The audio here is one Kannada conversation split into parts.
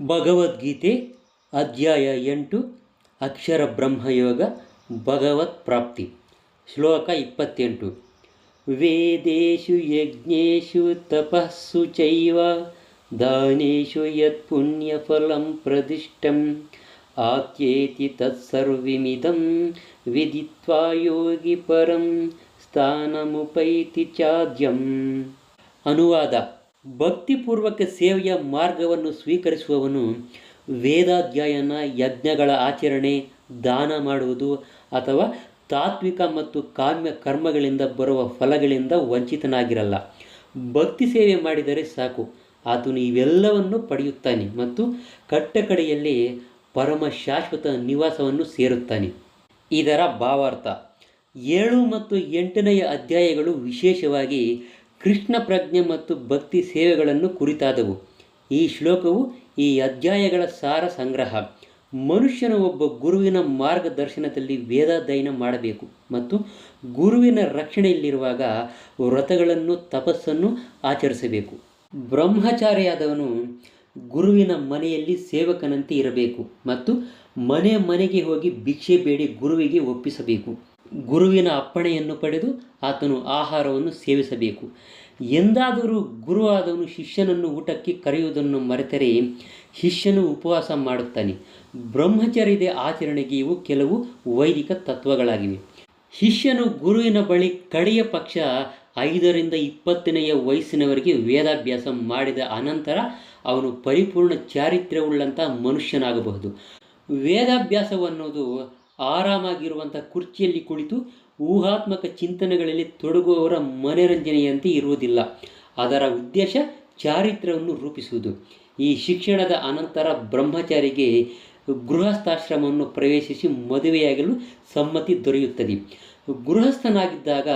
ಭಗವದ್ಗೀತೆ ಅಧ್ಯಾಯ ಎಂಟು ಅಕ್ಷರ ಬ್ರಹ್ಮಯೋಗ ಭಗವತ್ ಪ್ರಾಪ್ತಿ ಶ್ಲೋಕ ಇಪ್ಪತ್ತೆಂಟು ವೇದೇಶು ಯಜ್ಞೇಶು ತಪಸ್ಸು ಚೈವ ದಾನೇಶು ಯತ್ ಪುಣ್ಯಫಲಂ ಪ್ರದಿಷ್ಟಂ ಆತ್ಯೇತಿ ತತ್ಸರ್ವಿಮಿದಂ ವಿದಿತ್ವಾ ಯೋಗಿ ಪರಂ ಸ್ಥಾನಮುಪೈತಿ ಚಾದ್ಯಂ ಅನುವಾದ ಭಕ್ತಿಪೂರ್ವಕ ಸೇವೆಯ ಮಾರ್ಗವನ್ನು ಸ್ವೀಕರಿಸುವವನು ವೇದಾಧ್ಯಯನ ಯಜ್ಞಗಳ ಆಚರಣೆ, ದಾನ ಮಾಡುವುದು ಅಥವಾ ತಾತ್ವಿಕ ಮತ್ತು ಕಾಮ್ಯ ಕರ್ಮಗಳಿಂದ ಬರುವ ಫಲಗಳಿಂದ ವಂಚಿತನಾಗಿರಲ್ಲ. ಭಕ್ತಿ ಸೇವೆ ಮಾಡಿದರೆ ಸಾಕು. ಆತನು ಇವೆಲ್ಲವನ್ನು ಪಡೆಯುತ್ತಾನೆ ಮತ್ತು ಕಟ್ಟಕಡೆಯಲ್ಲಿ ಪರಮ ಶಾಶ್ವತ ನಿವಾಸವನ್ನು ಸೇರುತ್ತಾನೆ. ಇದರ ಭಾವಾರ್ಥ, ಏಳು ಮತ್ತು ಎಂಟನೆಯ ಅಧ್ಯಾಯಗಳು ವಿಶೇಷವಾಗಿ ಕೃಷ್ಣ ಪ್ರಜ್ಞೆ ಮತ್ತು ಭಕ್ತಿ ಸೇವೆಗಳನ್ನು ಕುರಿತಾದವು. ಈ ಶ್ಲೋಕವು ಈ ಅಧ್ಯಾಯಗಳ ಸಾರ ಸಂಗ್ರಹ. ಮನುಷ್ಯನ ಒಬ್ಬ ಗುರುವಿನ ಮಾರ್ಗದರ್ಶನದಲ್ಲಿ ವೇದಾಧ್ಯಯನ ಮಾಡಬೇಕು ಮತ್ತು ಗುರುವಿನ ರಕ್ಷಣೆಯಲ್ಲಿರುವಾಗ ವ್ರತಗಳನ್ನು, ತಪಸ್ಸನ್ನು ಆಚರಿಸಬೇಕು. ಬ್ರಹ್ಮಚಾರಿಯಾದವನು ಗುರುವಿನ ಮನೆಯಲ್ಲಿ ಸೇವಕನಂತೆ ಇರಬೇಕು ಮತ್ತು ಮನೆ ಮನೆಗೆ ಹೋಗಿ ಭಿಕ್ಷೆ ಬೇಡಿ ಗುರುವಿಗೆ ಒಪ್ಪಿಸಬೇಕು. ಗುರುವಿನ ಅಪ್ಪಣೆಯನ್ನು ಪಡೆದು ಆತನು ಆಹಾರವನ್ನು ಸೇವಿಸಬೇಕು. ಎಂದಾದರೂ ಗುರುವಾದವನು ಶಿಷ್ಯನನ್ನು ಊಟಕ್ಕೆ ಕರೆಯುವುದನ್ನು ಮರೆತರೆ ಶಿಷ್ಯನು ಉಪವಾಸ ಮಾಡುತ್ತಾನೆ. ಬ್ರಹ್ಮಚರ್ಯದ ಆಚರಣೆಗೆ ಇವು ಕೆಲವು ವೈದಿಕ ತತ್ವಗಳಾಗಿವೆ. ಶಿಷ್ಯನು ಗುರುವಿನ ಬಳಿ ಕಡೆಯ ಪಕ್ಷ ಐದರಿಂದ ಇಪ್ಪತ್ತನೆಯ ವಯಸ್ಸಿನವರೆಗೆ ವೇದಾಭ್ಯಾಸ ಮಾಡಿದ ಅನಂತರ ಅವನು ಪರಿಪೂರ್ಣ ಚಾರಿತ್ರ್ಯವುಳ್ಳಂಥ ಮನುಷ್ಯನಾಗಬಹುದು. ವೇದಾಭ್ಯಾಸವನ್ನೋದು ಆರಾಮಾಗಿರುವಂಥ ಕುರ್ಚಿಯಲ್ಲಿ ಕುಳಿತು ಊಹಾತ್ಮಕ ಚಿಂತನೆಗಳಲ್ಲಿ ತೊಡಗುವವರ ಮನರಂಜನೆಯಂತೆ ಇರುವುದಿಲ್ಲ. ಅದರ ಉದ್ದೇಶ ಚಾರಿತ್ರ್ಯವನ್ನು ರೂಪಿಸುವುದು. ಈ ಶಿಕ್ಷಣದ ಅನಂತರ ಬ್ರಹ್ಮಚಾರಿಗೆ ಗೃಹಸ್ಥಾಶ್ರಮವನ್ನು ಪ್ರವೇಶಿಸಿ ಮದುವೆಯಾಗಲು ಸಮ್ಮತಿ ದೊರೆಯುತ್ತದೆ. ಗೃಹಸ್ಥನಾಗಿದ್ದಾಗ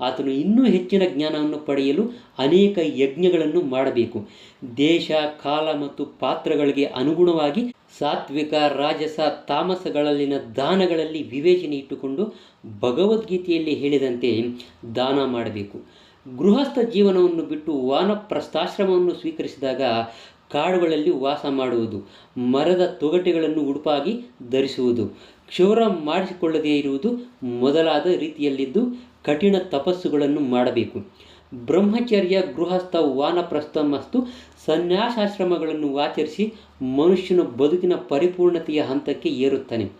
ಆತನು ಇನ್ನೂ ಹೆಚ್ಚಿನ ಜ್ಞಾನವನ್ನು ಪಡೆಯಲು ಅನೇಕ ಯಜ್ಞಗಳನ್ನು ಮಾಡಬೇಕು. ದೇಶ, ಕಾಲ ಮತ್ತು ಪಾತ್ರಗಳಿಗೆ ಅನುಗುಣವಾಗಿ ಸಾತ್ವಿಕ, ರಾಜಸ, ತಾಮಸಗಳಲ್ಲಿನ ದಾನಗಳಲ್ಲಿ ವಿವೇಚನೆ ಇಟ್ಟುಕೊಂಡು ಭಗವದ್ಗೀತೆಯಲ್ಲಿ ಹೇಳಿದಂತೆ ದಾನ ಮಾಡಬೇಕು. ಗೃಹಸ್ಥ ಜೀವನವನ್ನು ಬಿಟ್ಟು ವಾನಪ್ರಸ್ಥಾಶ್ರಮವನ್ನು ಸ್ವೀಕರಿಸಿದಾಗ ಕಾಡುಗಳಲ್ಲಿ ವಾಸ ಮಾಡುವುದು, ಮರದ ತೊಗಟೆಗಳನ್ನು ಉಡುಪಾಗಿ ಧರಿಸುವುದು ಕ್ಷೌರ ಮಾಡಿಸಿಕೊಳ್ಳದೇ ಇರುವುದು ಮೊದಲಾದ ರೀತಿಯಲ್ಲಿದ್ದು ಕಠಿಣ ತಪಸ್ಸುಗಳನ್ನು ಮಾಡಬೇಕು. ಬ್ರಹ್ಮಚರ್ಯ ಗೃಹಸ್ಥ ವಾನಪ್ರಸ್ಥ ಮತ್ತು ಸನ್ಯಾಸಾಶ್ರಮಗಳನ್ನು ಆಚರಿಸಿ ಮನುಷ್ಯನ ಬದುಕಿನ ಪರಿಪೂರ್ಣತೆಯ ಹಂತಕ್ಕೆ ಏರುತ್ತಾನೆ.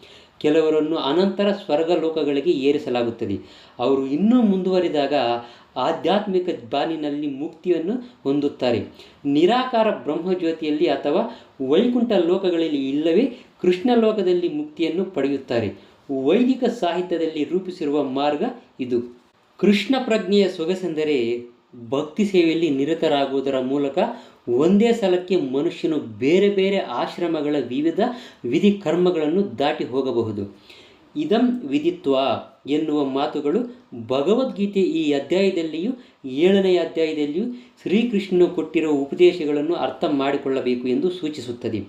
ಕೆಲವರನ್ನು ಅನಂತರ ಸ್ವರ್ಗ ಲೋಕಗಳಿಗೆ ಏರಿಸಲಾಗುತ್ತದೆ. ಅವರು ಇನ್ನೂ ಮುಂದುವರಿದಾಗ ಆಧ್ಯಾತ್ಮಿಕ ಬಾನಿನಲ್ಲಿ ಮುಕ್ತಿಯನ್ನು ಹೊಂದುತ್ತಾರೆ. ನಿರಾಕಾರ ಬ್ರಹ್ಮಜ್ಯೋತಿಯಲ್ಲಿ ಅಥವಾ ವೈಕುಂಠ ಲೋಕಗಳಲ್ಲಿ ಇಲ್ಲವೇ ಕೃಷ್ಣ ಲೋಕದಲ್ಲಿ ಮುಕ್ತಿಯನ್ನು ಪಡೆಯುತ್ತಾರೆ. ವೈದಿಕ ಸಾಹಿತ್ಯದಲ್ಲಿ ರೂಪಿಸಿರುವ ಮಾರ್ಗ ಇದು. ಕೃಷ್ಣ ಪ್ರಜ್ಞೆಯ ಸೊಗಸೆಂದರೆ ಭಕ್ತಿ ಸೇವೆಯಲ್ಲಿ ನಿರತರಾಗುವುದರ ಮೂಲಕ ಒಂದೇ ಸಲಕ್ಕೆ ಮನುಷ್ಯನು ಬೇರೆ ಬೇರೆ ಆಶ್ರಮಗಳ ವಿವಿಧ ವಿಧಿ ಕರ್ಮಗಳನ್ನು ದಾಟಿ ಹೋಗಬಹುದು. ಇದಂ ವಿಧಿತ್ವ ಎನ್ನುವ ಮಾತುಗಳು ಭಗವದ್ಗೀತೆ ಈ ಅಧ್ಯಾಯದಲ್ಲಿಯೂ ಏಳನೆಯ ಅಧ್ಯಾಯದಲ್ಲಿಯೂ ಶ್ರೀಕೃಷ್ಣನು ಕೊಟ್ಟಿರುವ ಉಪದೇಶಗಳನ್ನು ಅರ್ಥ ಮಾಡಿಕೊಳ್ಳಬೇಕು ಎಂದು ಸೂಚಿಸುತ್ತದೆ.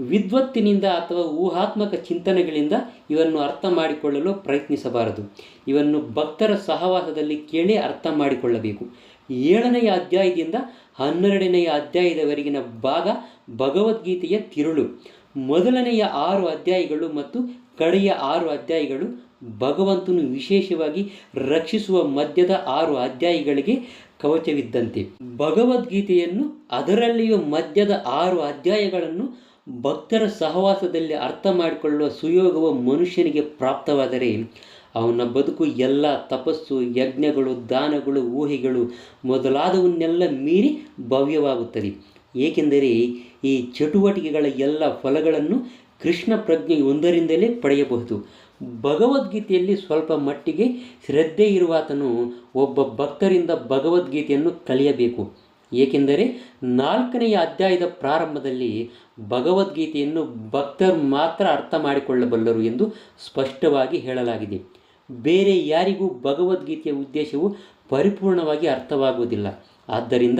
ವಿದ್ವತ್ತಿನಿಂದ ಅಥವಾ ಊಹಾತ್ಮಕ ಚಿಂತನೆಗಳಿಂದ ಇವನ್ನು ಅರ್ಥ ಮಾಡಿಕೊಳ್ಳಲು ಪ್ರಯತ್ನಿಸಬಾರದು. ಇವನ್ನು ಭಕ್ತರ ಸಹವಾಸದಲ್ಲಿ ಕೇಳಿ ಅರ್ಥ ಮಾಡಿಕೊಳ್ಳಬೇಕು. ಏಳನೆಯ ಅಧ್ಯಾಯದಿಂದ ಹನ್ನೆರಡನೆಯ ಅಧ್ಯಾಯದವರೆಗಿನ ಭಾಗ ಭಗವದ್ಗೀತೆಯ ತಿರುಳು. ಮೊದಲನೆಯ ಆರು ಅಧ್ಯಾಯಗಳು ಮತ್ತು ಕಡೆಯ ಆರು ಅಧ್ಯಾಯಗಳು ಭಗವಂತನು ವಿಶೇಷವಾಗಿ ರಕ್ಷಿಸುವ ಮಧ್ಯದ ಆರು ಅಧ್ಯಾಯಗಳಿಗೆ ಕವಚವಿದ್ದಂತೆ. ಭಗವದ್ಗೀತೆಯನ್ನು ಅದರಲ್ಲಿಯೂ ಮಧ್ಯದ ಆರು ಅಧ್ಯಾಯಗಳನ್ನು ಭಕ್ತರ ಸಹವಾಸದಲ್ಲಿ ಅರ್ಥ ಮಾಡಿಕೊಳ್ಳುವ ಸುಯೋಗವು ಮನುಷ್ಯನಿಗೆ ಪ್ರಾಪ್ತವಾದರೆ ಅವನ ಬದುಕು ಎಲ್ಲ ತಪಸ್ಸು, ಯಜ್ಞಗಳು, ದಾನಗಳು, ಊಹೆಗಳು ಮೊದಲಾದವನ್ನೆಲ್ಲ ಮೀರಿ ಭವ್ಯವಾಗುತ್ತದೆ. ಏಕೆಂದರೆ ಈ ಚಟುವಟಿಕೆಗಳ ಎಲ್ಲ ಫಲಗಳನ್ನು ಕೃಷ್ಣ ಪ್ರಜ್ಞೆ ಒಂದರಿಂದಲೇ ಪಡೆಯಬಹುದು. ಭಗವದ್ಗೀತೆಯಲ್ಲಿ ಸ್ವಲ್ಪ ಮಟ್ಟಿಗೆ ಶ್ರದ್ಧೆ ಇರುವಾತನು ಒಬ್ಬ ಭಕ್ತರಿಂದ ಭಗವದ್ಗೀತೆಯನ್ನು ಕಲಿಯಬೇಕು. ಏಕೆಂದರೆ ನಾಲ್ಕನೆಯ ಅಧ್ಯಾಯದ ಪ್ರಾರಂಭದಲ್ಲಿ ಭಗವದ್ಗೀತೆಯನ್ನು ಭಕ್ತರು ಮಾತ್ರ ಅರ್ಥ ಮಾಡಿಕೊಳ್ಳಬಲ್ಲರು ಎಂದು ಸ್ಪಷ್ಟವಾಗಿ ಹೇಳಲಾಗಿದೆ. ಬೇರೆ ಯಾರಿಗೂ ಭಗವದ್ಗೀತೆಯ ಉದ್ದೇಶವು ಪರಿಪೂರ್ಣವಾಗಿ ಅರ್ಥವಾಗುವುದಿಲ್ಲ. ಆದ್ದರಿಂದ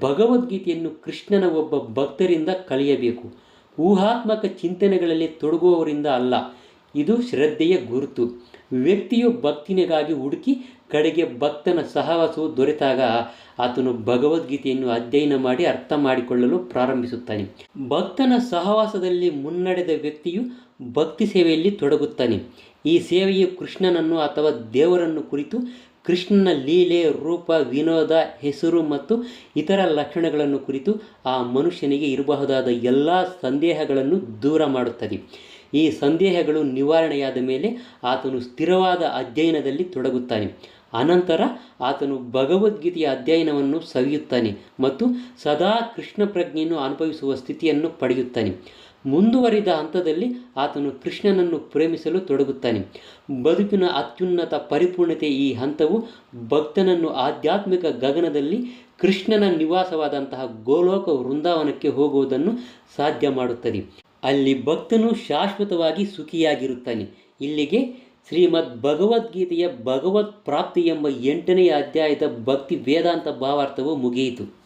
ಭಗವದ್ಗೀತೆಯನ್ನು ಕೃಷ್ಣನ ಒಬ್ಬ ಭಕ್ತರಿಂದ ಕಲಿಯಬೇಕು. ಊಹಾತ್ಮಕ ಚಿಂತನೆಗಳಲ್ಲಿ ತೊಡಗುವವರಿಂದ ಅಲ್ಲ. ಇದು ಶ್ರದ್ಧೆಯ ಗುರುತು. ವ್ಯಕ್ತಿಯು ಭಕ್ತಿನಿಗಾಗಿ ಹುಡುಕಿ ಕಡೆಗೆ ಭಕ್ತನ ಸಹವಾಸವು ದೊರೆತಾಗ ಆತನು ಭಗವದ್ಗೀತೆಯನ್ನು ಅಧ್ಯಯನ ಮಾಡಿ ಅರ್ಥ ಮಾಡಿಕೊಳ್ಳಲು ಪ್ರಾರಂಭಿಸುತ್ತಾನೆ. ಭಕ್ತನ ಸಹವಾಸದಲ್ಲಿ ಮುನ್ನಡೆದ ವ್ಯಕ್ತಿಯು ಭಕ್ತಿ ಸೇವೆಯಲ್ಲಿ ತೊಡಗುತ್ತಾನೆ. ಈ ಸೇವೆಯು ಕೃಷ್ಣನನ್ನು ಅಥವಾ ದೇವರನ್ನು ಕುರಿತು ಕೃಷ್ಣನ ಲೀಲೆ, ರೂಪ, ವಿನೋದ, ಹೆಸರು ಮತ್ತು ಇತರ ಲಕ್ಷಣಗಳನ್ನು ಕುರಿತು ಆ ಮನುಷ್ಯನಿಗೆ ಇರಬಹುದಾದ ಎಲ್ಲ ಸಂದೇಹಗಳನ್ನು ದೂರ ಮಾಡುತ್ತದೆ. ಈ ಸಂದೇಹಗಳು ನಿವಾರಣೆಯಾದ ಮೇಲೆ ಆತನು ಸ್ಥಿರವಾದ ಅಧ್ಯಯನದಲ್ಲಿ ತೊಡಗುತ್ತಾನೆ. ಅನಂತರ ಆತನು ಭಗವದ್ಗೀತೆಯ ಅಧ್ಯಯನವನ್ನು ಸವಿಯುತ್ತಾನೆ ಮತ್ತು ಸದಾ ಕೃಷ್ಣ ಪ್ರಜ್ಞೆಯನ್ನು ಅನುಭವಿಸುವ ಸ್ಥಿತಿಯನ್ನು ಪಡೆಯುತ್ತಾನೆ. ಮುಂದುವರಿದ ಹಂತದಲ್ಲಿ ಆತನು ಕೃಷ್ಣನನ್ನು ಪ್ರೇಮಿಸಲು ತೊಡಗುತ್ತಾನೆ. ಬದುಕಿನ ಅತ್ಯುನ್ನತ ಪರಿಪೂರ್ಣತೆ ಈ ಹಂತವು ಭಕ್ತನನ್ನು ಆಧ್ಯಾತ್ಮಿಕ ಗಗನದಲ್ಲಿ ಕೃಷ್ಣನ ನಿವಾಸವಾದಂತಹ ಗೋಲೋಕ ವೃಂದಾವನಕ್ಕೆ ಹೋಗುವುದನ್ನು ಸಾಧ್ಯ ಮಾಡುತ್ತದೆ. ಅಲ್ಲಿ ಭಕ್ತನು ಶಾಶ್ವತವಾಗಿ ಸುಖಿಯಾಗಿರುತ್ತಾನೆ. ಇಲ್ಲಿಗೆ ಶ್ರೀಮದ್ ಭಗವದ್ಗೀತೆಯ ಭಗವತ್ ಪ್ರಾಪ್ತಿ ಎಂಬ ಎಂಟನೆಯ ಅಧ್ಯಾಯದ ಭಕ್ತಿ ವೇದಾಂತ ಭಾವಾರ್ಥವು ಮುಗಿಯಿತು.